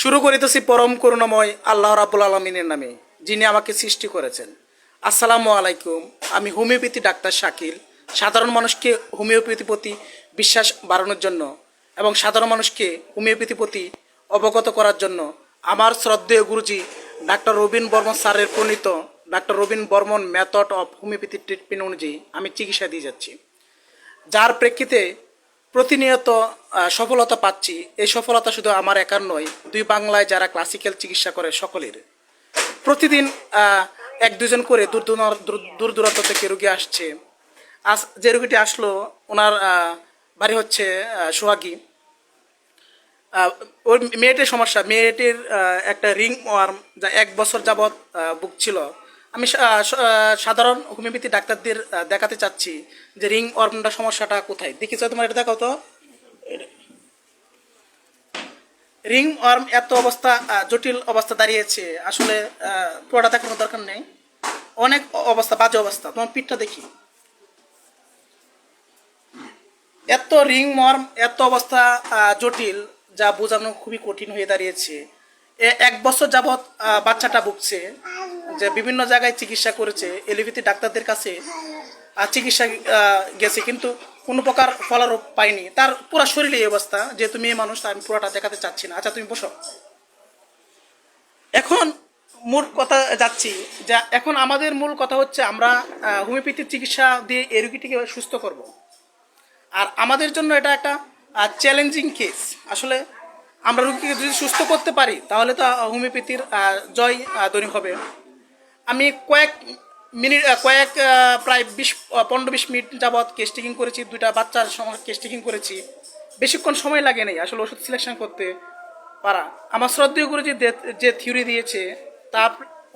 শুরু করিতেছি পরম করুণাময় আল্লাহ রাবুল আলমিনের নামে, যিনি আমাকে সৃষ্টি করেছেন। আসসালামু আলাইকুম, আমি হোমিওপ্যাথি ডাক্তার শাকিল। সাধারণ মানুষকে হোমিওপ্যাথি প্রতি বিশ্বাস বাড়ানোর জন্য এবং সাধারণ মানুষকে হোমিওপ্যাথি প্রতি অবগত করার জন্য আমার শ্রদ্ধেয় গুরুজি ডাক্তার রবীন বর্মন স্যারের প্রণীত doctor Rabin Barman method of homeopathy treatment অনুযায়ী আমি চিকিৎসা দিয়ে যাচ্ছি। যার প্রেক্ষিতে প্রতিনিয়ত সফলতা পাচ্ছি। এই সফলতা শুধু আমার একার নয়, দুই বাংলায় যারা ক্লাসিক্যাল চিকিৎসা করে সকলের। প্রতিদিন এক দুজন করে দূর দূর- দূর দূর দূরান্ত থেকে রুগী আসছে। আস, যে রুগীটি আসলো, ওনার বাড়ি হচ্ছে সোহাগী। ওর মেয়েটির সমস্যা, মেয়েটির একটা রিং ওয়ার্ম যা এক বছর যাবৎ বুক ছিল আমি সাধারণ হোমিওপ্যাথি ডাক্তারদের দেখাতে চাচ্ছি যে রিং ওয়ার্মটা সমস্যাটা কোথায়। দেখিছ তোমার এটা দেখাও তো। রিং ওয়ার্ম এত অবস্থা জটিল অবস্থা দাঁড়িয়েছে। আসলে পুরোটা দেখানোর দরকার নেই। অনেক অবস্থা, বাজে অবস্থা। তোমার পিঠটা দেখি। এত রিং মর্ম এত অবস্থা জটিল, যা বোঝানো খুবই কঠিন হয়ে দাঁড়িয়েছে। এক বছর যাবৎ বাচ্চাটা ভুগছে। যে বিভিন্ন জায়গায় চিকিৎসা করেছে এলিভিতি ডাক্তারদের কাছে চিকিৎসা গেছে কিন্তু কোনো প্রকার ফলারূপ পাইনি তার পুরো শরীরে এই অবস্থা যেহেতু মেয়ে মানুষ আমি পুরোটা দেখাতে চাচ্ছি না। আচ্ছা তুমি বসো। এখন মূল কথা যাচ্ছি যা এখন আমাদের মূল কথা হচ্ছে আমরা আহ, হোমিওপ্যাথির চিকিৎসা দিয়ে এই রোগীটিকে সুস্থ করব। আর আমাদের জন্য এটা একটা চ্যালেঞ্জিং কেস আসলে আমরা রুগীকে যদি সুস্থ করতে পারি তাহলে তো হোমিওপ্যাথির জয় দৈনিক হবে। আমি কয়েক মিনিট কয়েক প্রায় বিশ পনেরো বিশ মিনিট যাবৎ কেস টেকিং করেছি, দুইটা বাচ্চার সময় কেস টেকিং করেছি। বেশিক্ষণ সময় লাগে নেই, আসলে ওষুধ সিলেকশন করতে পারা। আমার শ্রদ্ধেয় গুরুজি যে যে থিওরি দিয়েছে, তা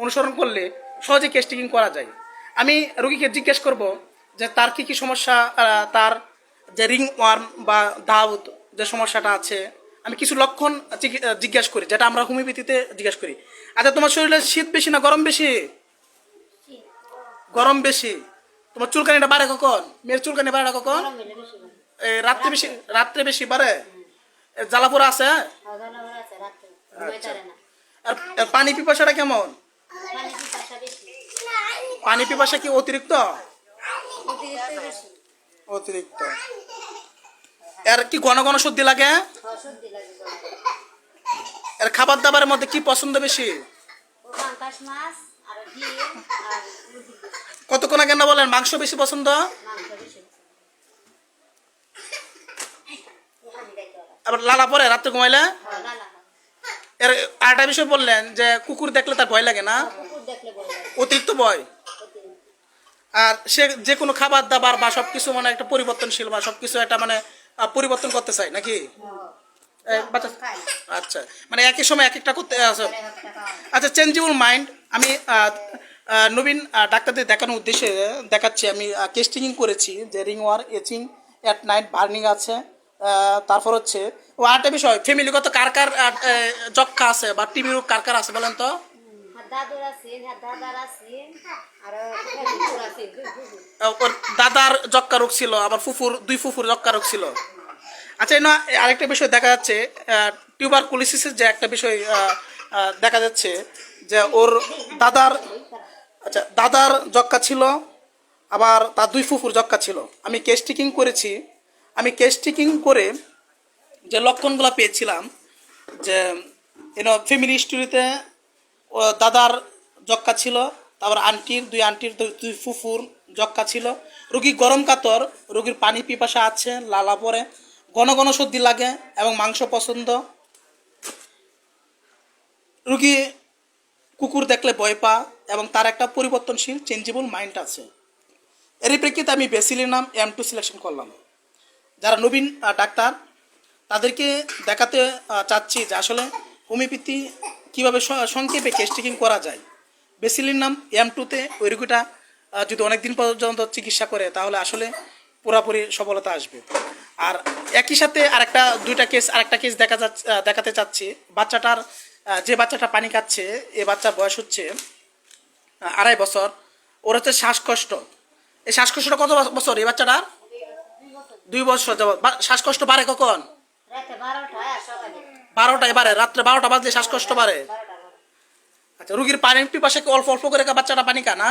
অনুসরণ করলে সহজে কেস টেকিং করা যায়। আমি রোগীকে জিজ্ঞেস করব যে তার কি কি সমস্যা তার যে রিং ওয়ার্ম বা দাউদ যে সমস্যাটা আছে, আমি কিছু লক্ষণ জিজ্ঞাসা করি, যেটা আমরা হোমিওপ্যাথিতে জিজ্ঞাসা করি। আচ্ছা তোমার শরীরে শীত বেশি না গরম বেশি? গরম বেশি। তোমার চুলকানিটা বাড়ে কখন? মেয়ের চুলকানি বাড়ে কখন? এ, রাত্রে বেশি রাত্রে বেশি বাড়ে? জ্বালাপোড়া আছে আর আর পানি পিপাসাটা কেমন? পানি পিপাসা কি অতিরিক্ত? অতিরিক্ত এর কি ঘন ঘন সর্দি লাগে? এর খাবার দাবারের মধ্যে কি পছন্দ বেশি? মাছ আর আর মুরগির গোশত, কতক্ষণ আগে না বলেন মাংস বেশি পছন্দ। আবার লালা পরে রাত্রে ঘুমাইলে। এর আরেকটা বিষয় বললেন যে কুকুর দেখলে তার ভয় লাগে না অতিরিক্ত ভয় আর সে যে কোনো খাবার দাবার বা সব কিছু মানে একটা পরিবর্তনশীল বা সব কিছু একটা মানে পরিবর্তন করতে চাই নাকি। আচ্ছা মানে একই সময় এক একটা করতে। আচ্ছা চেঞ্জেবল মাইন্ড আমি নবীন ডাক্তারদের দেখানোর উদ্দেশ্যে দেখাচ্ছি, আমি কেস্টিং করেছি, যে ringworm itching at night burning আছে। তারপর হচ্ছে, ও আরেকটা বিষয় ফ্যামিলিগত কার কার যক্ষা আছে বা টিবি রোগ কার কার আছে বলেন তো? ওর দাদার যক্ষা রোগ ছিল, আবার ফুফুর, দুই ফুফুর যক্ষা রোগ ছিল। আচ্ছা না আরেকটা বিষয় দেখা যাচ্ছে টিউবার কুলিসিসের যে একটা বিষয় দেখা যাচ্ছে, যে ওর দাদার আচ্ছা দাদার যক্ষা ছিল, আবার তার দুই ফুফুর যক্ষা ছিল। আমি কেস টিকিং করেছি। আমি কেস টিকিং করে যে লক্ষণগুলো পেয়েছিলাম, যে এন ফ্যামিলি হিস্টোরিতে দাদার যক্ষা ছিল, তারপর আন্টির দুই আন্টির দুই- ফুফুর যক্ষা ছিল। রুগী গরম কাতর, রুগীর পানি পিপাসা আছে, লালা পরে, ঘন ঘন সর্দি লাগে এবং মাংস পছন্দ। রুগী কুকুর দেখলে ভয় পা এবং তার একটা পরিবর্তনশীল চেঞ্জেবল মাইন্ড আছে। এরই প্রেক্ষিতে আমি বেসিলের নাম এম টু সিলেকশন করলাম। যারা নবীন ডাক্তার, তাদেরকে দেখাতে চাচ্ছি যে আসলে হোমিওপ্যাথি কীভাবে সংক্ষেপে কেস্টিকিং করা যায়। বেসিলির নাম এম টুতে ওই রোগীটা যদি অনেক দিন পর্যন্ত চিকিৎসা করে, তাহলে আসলে পুরাপুরি সফলতা আসবে। আর একই সাথে আরেকটা, দুইটা কেস আরেকটা কেস দেখা যাচ্ছে দেখাতে চাচ্ছি। বাচ্চাটার যে বাচ্চাটা পানি খাচ্ছে এ বাচ্চার বয়স হচ্ছে আড়াই বছর ওর হচ্ছে শ্বাসকষ্ট। এই শ্বাসকষ্টটা কত বছর? এই বাচ্চাটার? দুই বছর শ্বাসকষ্ট বাড়ে কখন? সকালে। বারোটায় বাড়ে রাত্রে বারোটা বাজলে শ্বাসকষ্ট বাড়ে। আচ্ছা রুগীর পানির পিপাসা কি অল্প অল্প করে বাচ্চাটা পানি খা না?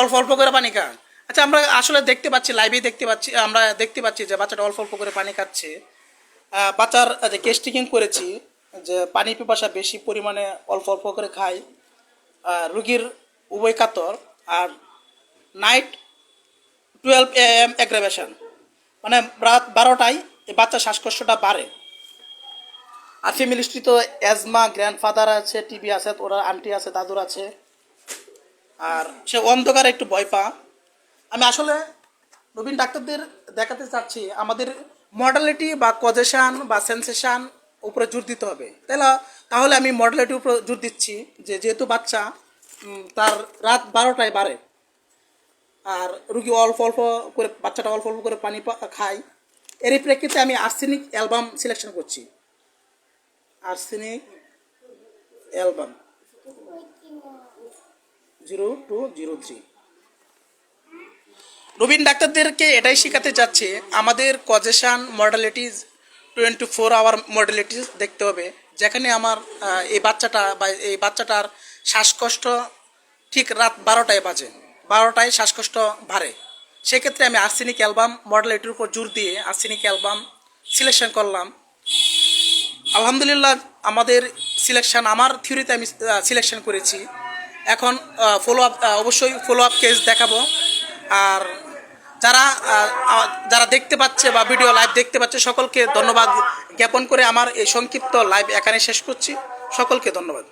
অল্প অল্প করে পানি খা। আচ্ছা আমরা আসলে দেখতে পাচ্ছি লাইভে দেখতে পাচ্ছি আমরা দেখতে পাচ্ছি যে বাচ্চাটা অল্প অল্প করে পানি খাচ্ছে। বাচ্চার যে কেস্টিকিং করেছি যে পানি পিপাসা বেশি পরিমাণে অল্প অল্প করে খায়। আর রুগীর উভয় কাতর। আর night twelve A M aggravation মানে রাত বারোটায় এই বাচ্চার শ্বাসকষ্টটা বাড়ে। আর ফ্যামিলি হিস্ট্রি তো অ্যাজমা গ্র্যান্ডফাদার আছে টিভি আছে, ওরা আন্টি আছে, দাদুর আছে। আর সে অন্ধকারে একটু ভয় পা আমি আসলে নবীন ডাক্তারদের দেখাতে চাচ্ছি, আমাদের মডালিটি বা কজেশান বা সেন্সেশন উপরে জোর দিতে হবে। তাহলে তাহলে আমি মডালিটির উপরে জোর দিচ্ছি যে যেহেতু বাচ্চা তার রাত বারোটায় বাড়ে। আর রুগী অল্প অল্প করে, বাচ্চাটা অল্প অল্প করে পানি খায়। এরই প্রেক্ষিতে আমি আর্সেনিক অ্যালবাম সিলেকশন করছি। Arsenic album zero two zero three নবীন ডাক্তারদেরকে এটাই শেখাতে যাচ্ছে আমাদের causation modalities twenty four hour modalities দেখতে হবে। যেখানে আমার এই বাচ্চাটা বা এই বাচ্চাটার শ্বাসকষ্ট ঠিক রাত বারোটায় বাজে। বারোটায় শ্বাসকষ্ট বাড়ে। সেক্ষেত্রে আমি আর্সেনিক অ্যালবাম মডালিটির উপর জোর দিয়ে আর্সেনিক অ্যালবাম সিলেকশন করলাম। আলহামদুলিল্লাহ আমাদের সিলেকশন আমার থিওরিতে আমি সিলেকশন করেছি। এখন ফলো আপ অবশ্যই ফলো আপ কেস দেখাবো। আর যারা যারা দেখতে পাচ্ছে বা ভিডিও লাইভ দেখতে পাচ্ছে, সকলকে ধন্যবাদ জ্ঞাপন করে আমার এই সংক্ষিপ্ত লাইভ এখানে শেষ করছি। সকলকে ধন্যবাদ।